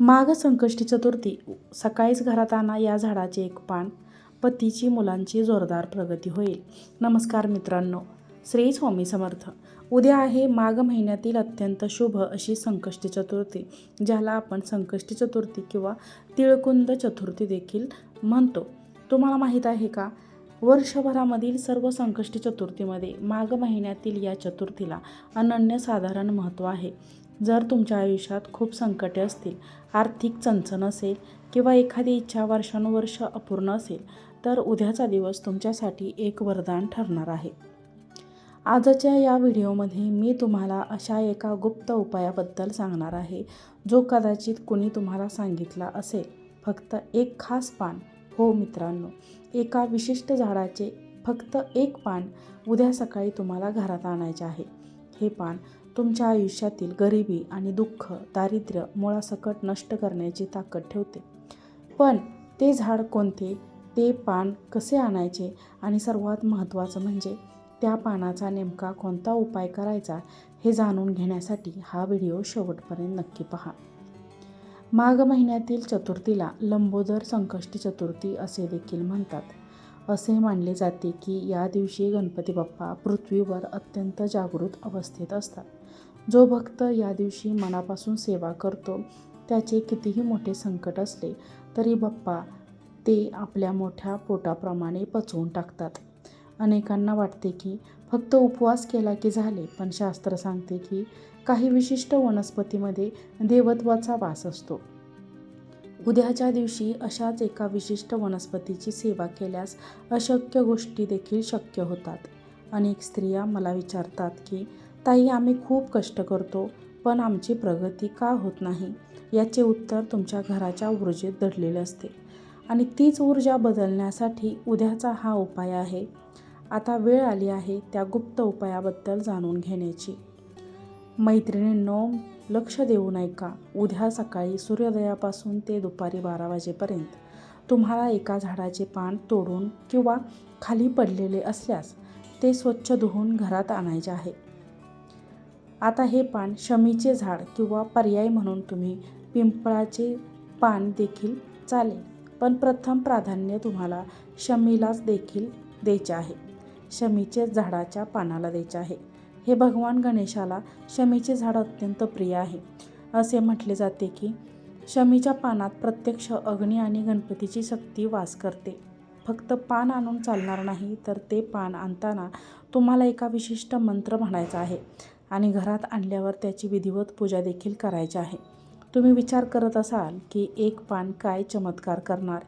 माघ संकष्टी चतुर्थी सकाळीच घरात आणा या झाडाचे एक पान पतीची मुलांची जोरदार प्रगती होईल. नमस्कार मित्रांनो श्री स्वामी समर्थ. उद्या आहे माघ महिन्यातील अत्यंत शुभ अशी संकष्टी चतुर्थी ज्याला आपण संकष्टी चतुर्थी किंवा तिळकुंद चतुर्थी देखील म्हणतो. तुम्हाला माहीत आहे का? वर्षभरामधील सर्व संकष्टी चतुर्थीमध्ये माघ महिन्यातील या चतुर्थीला अनन्यसाधारण महत्त्व आहे. जर तुमच्या आयुष्यात खूप संकटे असतील आर्थिक चणचण असेल किंवा एखादी इच्छा वर्षानुवर्ष अपूर्ण असेल तर उद्याचा दिवस तुमच्यासाठी एक वरदान ठरणार आहे. आजच्या या व्हिडिओमध्ये मी तुम्हाला अशा एका गुप्त उपायाबद्दल सांगणार आहे जो कदाचित कुणी तुम्हाला सांगितला असेल. फक्त एक खास पान हो मित्रांनो एका विशिष्ट झाडाचे फक्त एक पान उद्या सकाळी तुम्हाला घरात आणायचे आहे. हे पान तुमच्या आयुष्यातील गरिबी आणि दुःख दारिद्र्य मुळासकट नष्ट करण्याची ताकद ठेवते. पण ते झाड कोणते? ते पान कसे आणायचे? आणि सर्वात महत्त्वाचं म्हणजे त्या पानाचा नेमका कोणता उपाय करायचा हे जाणून घेण्यासाठी हा व्हिडिओ शेवटपर्यंत नक्की पहा. माघ महिन्यातील चतुर्थीला लंबोदर संकष्टी चतुर्थी असे देखील म्हणतात. असे मानले जाते की या दिवशी गणपती बाप्पा पृथ्वीवर अत्यंत जागृत अवस्थेत असतात. जो भक्त या दिवशी मनापासून सेवा करतो त्याचे कितीही मोठे संकट असले तरी बाप्पा ते आपल्या मोठ्या पोटाप्रमाणे पचवून टाकतात. अनेकांना वाटते की फक्त उपवास केला की झाले पण शास्त्र सांगते की काही विशिष्ट वनस्पतीमध्ये देवत्वाचा वास असतो. उद्याच्या दिवशी अशाच एका विशिष्ट वनस्पतीची सेवा केल्यास अशक्य गोष्टी देखील शक्य होतात. अनेक स्त्रिया मला विचारतात की ताई आम्ही खूप कष्ट करतो पण आमची प्रगती का होत नाही? याचे उत्तर तुमच्या घराच्या ऊर्जेत दडलेले असते. आणि तीच ऊर्जा बदलण्यासाठी उद्याचा हा उपाय आहे. आता वेळ आली आहे त्या गुप्त उपायाबद्दल जाणून घेण्याची. मैत्रिणींनो लक्ष देऊ ऐका. उद्या सकाळी सूर्योदयापासून ते दुपारी बारा वाजेपर्यंत तुम्हाला एका झाडाचे पान तोडून किंवा खाली पडलेले असल्यास ते स्वच्छ धुवून घरात आणायचे आहे. आता हे पान शमीचे झाड किंवा पर्याय म्हणून तुम्ही पिंपळाचे पान देखील चालेल पण प्रथम प्राधान्य तुम्हाला शमीलाच देखील द्यायचे आहे. शमीचे झाडाच्या पानाला द्यायचे आहे. हे भगवान गणेशाला शमीचे झाड अत्यंत प्रिय आहे. असे म्हटले जाते की शमीच्या पानात प्रत्यक्ष अग्नी आणि गणपतीची शक्ती वास करते. फक्त पान आणून चालणार नाही तर ते पान आणताना तुम्हाला एका विशिष्ट मंत्र म्हणायचा आहे आणि घरात आणल्यावर त्याची विधिवत पूजा देखील करायची आहे. तुम्ही विचार करत असाल की एक पान काय चमत्कार करणार?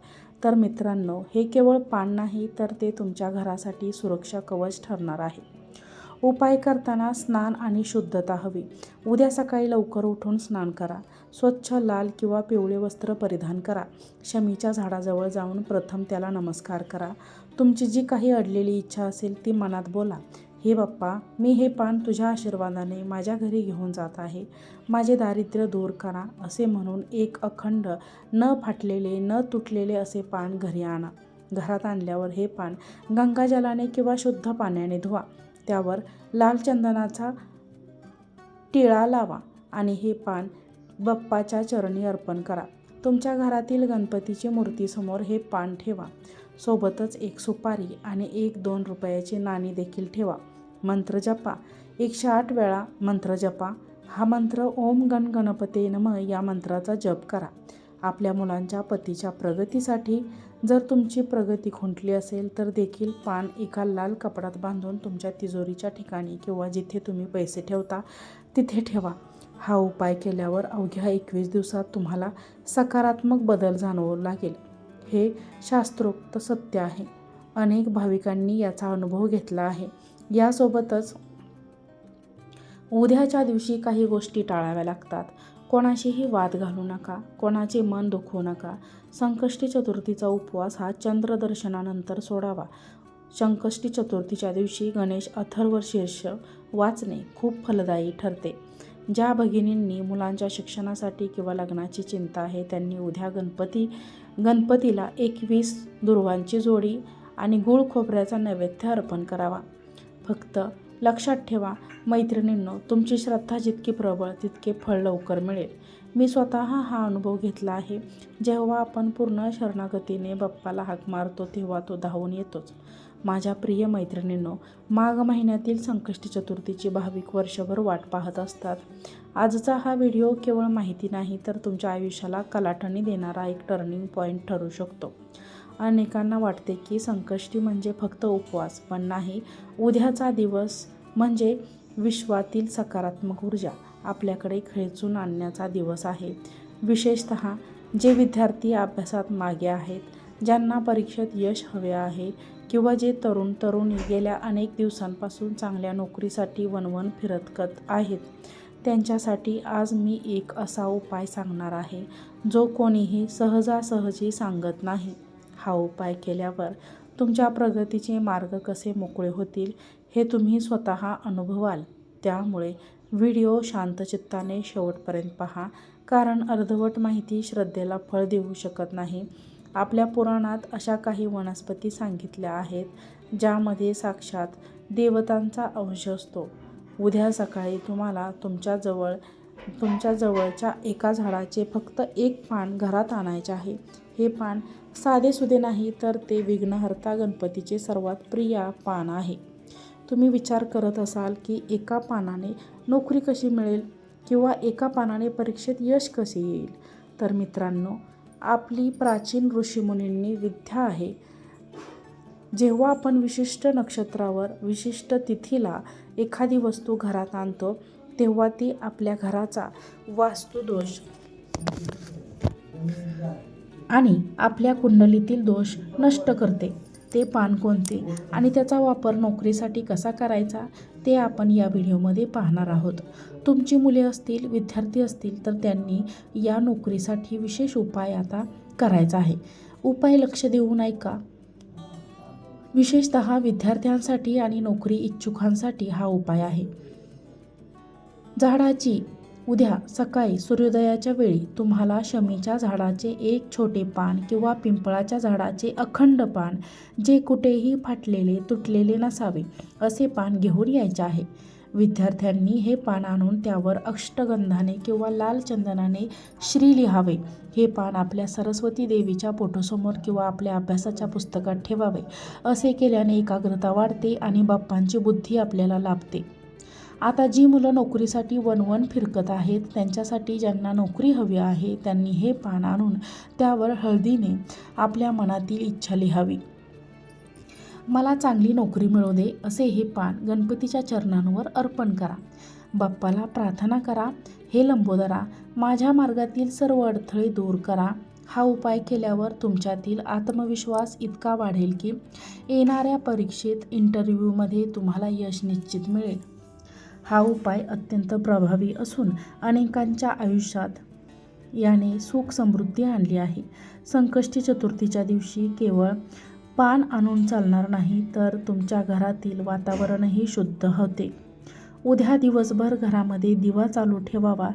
तर मित्रांनो हे केवळ पान नाही तर ते तुमच्या घरासाठी सुरक्षा कवच ठरणार आहे. उपाय करताना स्नान आणि शुद्धता हवी. उद्या सकाळी लवकर उठून स्नान करा. स्वच्छ लाल किंवा पिवळे वस्त्र परिधान करा. शमीच्या झाडाजवळ जाऊन प्रथम त्याला नमस्कार करा. तुमची जी काही अडलेली इच्छा असेल ती मनात बोला. हे बाप्पा मी हे पान तुझ्या आशीर्वादाने माझ्या घरी घेऊन जात आहे. माझे दारिद्र्य दूर करा असे म्हणून एक अखंड न फाटलेले न तुटलेले असे पान घरी आणा. घरात आणल्यावर हे पान गंगाजलाने किंवा शुद्ध पाण्याने धुवा. त्यावर लाल चंदनाचा टिळा लावा आणि हे पान बाप्पाच्या चरणी अर्पण करा. तुमच्या घरातील गणपतीची मूर्तीसमोर हे पान ठेवा. सोबतच एक सुपारी आणि एक दोन रुपयाची नाणी देखील ठेवा. मंत्र जपा. एकशे आठ वेळा मंत्र जपा. हा मंत्र ओम गण गणपते नम या मंत्राचा जप करा. आपल्या मुलांच्या पतीच्या प्रगतीसाठी. जर तुमची प्रगती खुंटली असेल तर देखील पान एका लाल कपड्यात बांधून तुमच्या तिजोरीच्या ठिकाणी किंवा जिथे तुम्ही पैसे ठेवता तिथे ठेवा. हा उपाय केल्यावर अवघ्या एकवीस दिवसात तुम्हाला सकारात्मक बदल जाणवू लागेल. हे शास्त्रोक्त सत्य आहे. अनेक भाविकांनी याचा अनुभव घेतला आहे. यासोबतच उद्याच्या दिवशी काही गोष्टी टाळाव्या लागतात. कोणाशीही वाद घालू नका कोणाचे मन दुखवू नका. संकष्टी चतुर्थीचा उपवास हा चंद्रदर्शनानंतर सोडावा. संकष्टी चतुर्थीच्या दिवशी गणेश अथर्व शीर्ष वाचणे खूप फलदायी ठरते. ज्या भगिनींनी मुलांच्या शिक्षणासाठी किंवा लग्नाची चिंता आहे त्यांनी उद्या गणपती गणपतीला एकवीस दुर्वांची जोडी आणि गूळ खोबऱ्याचा नैवेद्य अर्पण करावा. फक्त लक्षात ठेवा मैत्रिणींनो तुमची श्रद्धा जितकी प्रबळ तितके फळ लवकर मिळेल. मी स्वतः हा अनुभव घेतला आहे. जेव्हा आपण पूर्ण शरणागतीने बाप्पाला हाक मारतो तेव्हा तो धावून येतोच. माझ्या प्रिय मैत्रिणींनो माघ महिन्यातील संकष्टी चतुर्थीची भाविक वर्षभर वाट पाहत असतात. आजचा हा व्हिडिओ केवळ माहिती नाही तर तुमच्या आयुष्याला कलाटणी देणारा एक टर्निंग पॉईंट ठरू शकतो. अनेकांना वाटते की संकष्टी म्हणजे फक्त उपवास पण नाही. उद्याचा दिवस म्हणजे विश्वातील सकारात्मक ऊर्जा. आपल्याकडे खेचून आणण्याचा दिवस आहे. विशेषत जे विद्यार्थी अभ्यासात मागे आहेत ज्यांना परीक्षेत यश हवे आहे किंवा जे तरुण तरुणी गेल्या अनेक दिवसांपासून चांगल्या नोकरीसाठी वनवन फिरतकत आहेत त्यांच्यासाठी आज मी एक असा उपाय सांगणार आहे जो कोणीही सहजासहजी सांगत नाही. हा उपाय केल्यावर तुमच्या प्रगतीचे मार्ग कसे मोकळे होतील हे तुम्ही स्वतः अनुभवाल. त्यामुळे व्हिडिओ शांतचित्ताने शेवटपर्यंत पहा कारण अर्धवट माहिती श्रद्धेला फळ देऊ शकत नाही. आपल्या पुराणात अशा काही वनस्पती सांगितल्या आहेत ज्यामध्ये साक्षात देवतांचा अंश असतो. उद्या सकाळी तुम्हाला तुमच्याजवळ तुमच्या जवळच्या एका झाडाचे फक्त एक पान घरात आणायचे आहे. हे पान साधेसुधे नाही तर ते विघ्नहर्ता गणपतीचे सर्वात प्रिय पान आहे. तुम्ही विचार करत असाल की एका पानाने नोकरी कशी मिळेल किंवा एका पानाने परीक्षेत यश कसे येईल? तर मित्रांनो आपली प्राचीन ऋषीमुनींनी विद्या आहे. जेव्हा आपण विशिष्ट नक्षत्रावर विशिष्ट तिथीला एखादी वस्तू घरात आणतो तेव्हा ती आपल्या घराचा वास्तुदोष. आणि आपल्या कुंडलीतील दोष नष्ट करते. ते पान कोणते आणि त्याचा वापर नोकरीसाठी कसा करायचा ते आपण या व्हिडिओमध्ये पाहणार आहोत. तुमची मुले असतील विद्यार्थी असतील तर त्यांनी या नोकरीसाठी विशेष उपाय आता करायचा आहे. उपाय लक्ष देऊन ऐका. विशेषत विद्यार्थ्यांसाठी आणि नोकरी इच्छुकांसाठी हा उपाय आहे. झाडाची उद्या सकाळी सूर्योदयाच्या वेळी तुम्हाला शमीच्या झाडाचे एक छोटे पान किंवा पिंपळाच्या झाडाचे अखंड पान जे कुठेही फाटलेले तुटलेले नसावे असे पान घेऊन यायचे आहे. विद्यार्थ्यांनी हे पान आणून त्यावर अष्टगंधाने किंवा लाल चंदनाने श्री लिहावे. हे पान आपल्या सरस्वती देवीच्या फोटोसमोर किंवा आपल्या अभ्यासाच्या पुस्तकात ठेवावे. असे केल्याने एकाग्रता वाढते आणि बाप्पांची बुद्धी आपल्याला लाभते. आता जी मुलं नोकरीसाठी वनवन फिरकत आहेत त्यांच्यासाठी ज्यांना नोकरी हवी आहे त्यांनी हे पान आणून त्यावर हळदीने आपल्या मनातील इच्छा लिहावी. मला चांगली नोकरी मिळू दे असे हे पान गणपतीच्या चरणांवर अर्पण करा. बाप्पाला प्रार्थना करा हे लंबोदरा माझ्या मार्गातील सर्व अडथळे दूर करा. हा उपाय केल्यावर तुमच्यातील आत्मविश्वास इतका वाढेल की येणाऱ्या परीक्षेत इंटरव्ह्यूमध्ये तुम्हाला यश निश्चित मिळेल. हा उपाय अत्यंत प्रभावी असून अनेकांच्या आयुष्यात याने सुख समृद्धी आणली आहे. संकष्टी चतुर्थीच्या दिवशी केवळ पान आणून चालणार नाही तर तुमच्या घरातील वातावरणही शुद्ध होते. उद्या दिवसभर घरामध्ये दिवा चालू ठेवावा.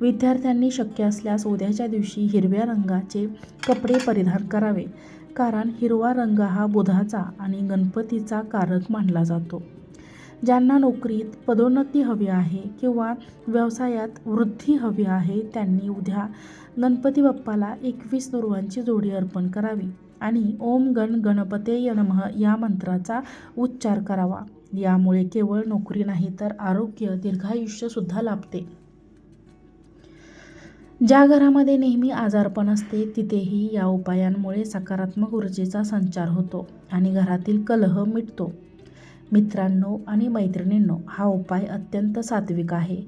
विद्यार्थ्यांनी शक्य असल्यास उद्याच्या दिवशी हिरव्या रंगाचे कपडे परिधान करावे कारण हिरवा रंग हा बुधाचा आणि गणपतीचा कारक मानला जातो. ज्यांना नोकरीत पदोन्नती हवी आहे किंवा व्यवसायात वृद्धी हवी आहे त्यांनी उद्या गणपती बाप्पाला एकवीस दुर्वांची जोडी अर्पण करावी आणि ओम गण गणपते नमः या मंत्राचा उच्चार करावा. यामुळे केवळ नोकरी नाही तर आरोग्य दीर्घायुष्यसुद्धा लाभते. ज्या घरामध्ये नेहमी आजारपण असते तिथेही या उपायांमुळे सकारात्मक ऊर्जेचा संचार होतो आणि घरातील कलह मिटतो. मित्रांनो आणि मैत्रिणींनो हा उपाय अत्यंत सात्विक आहे.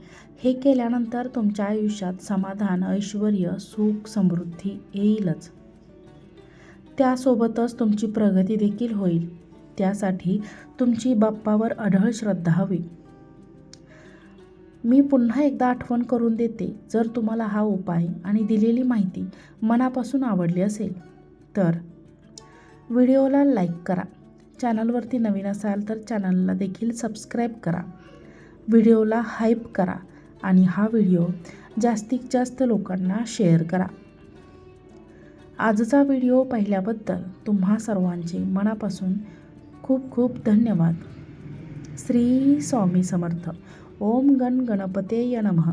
हे केल्यानंतर तुमच्या आयुष्यात समाधान ऐश्वर सुख समृद्धी येईलच. त्यासोबतच तुमची प्रगती देखील होईल. त्यासाठी तुमची बाप्पावर अढळ श्रद्धा हवी. मी पुन्हा एकदा आठवण करून देते जर तुम्हाला हा उपाय आणि दिलेली माहिती मनापासून आवडली असेल तर व्हिडिओला लाईक करा. चॅनलवरती नवीन असाल तर चॅनलला देखील सबस्क्राईब करा. व्हिडिओला हाईप करा आणि हा व्हिडिओ जास्तीत जास्त लोकांना शेअर करा. आजचा व्हिडिओ पाहिल्याबद्दल तुम्हा सर्वांचे मनापासून खूप खूप धन्यवाद. श्री स्वामी समर्थ. ओम गण गणपतेय नमः.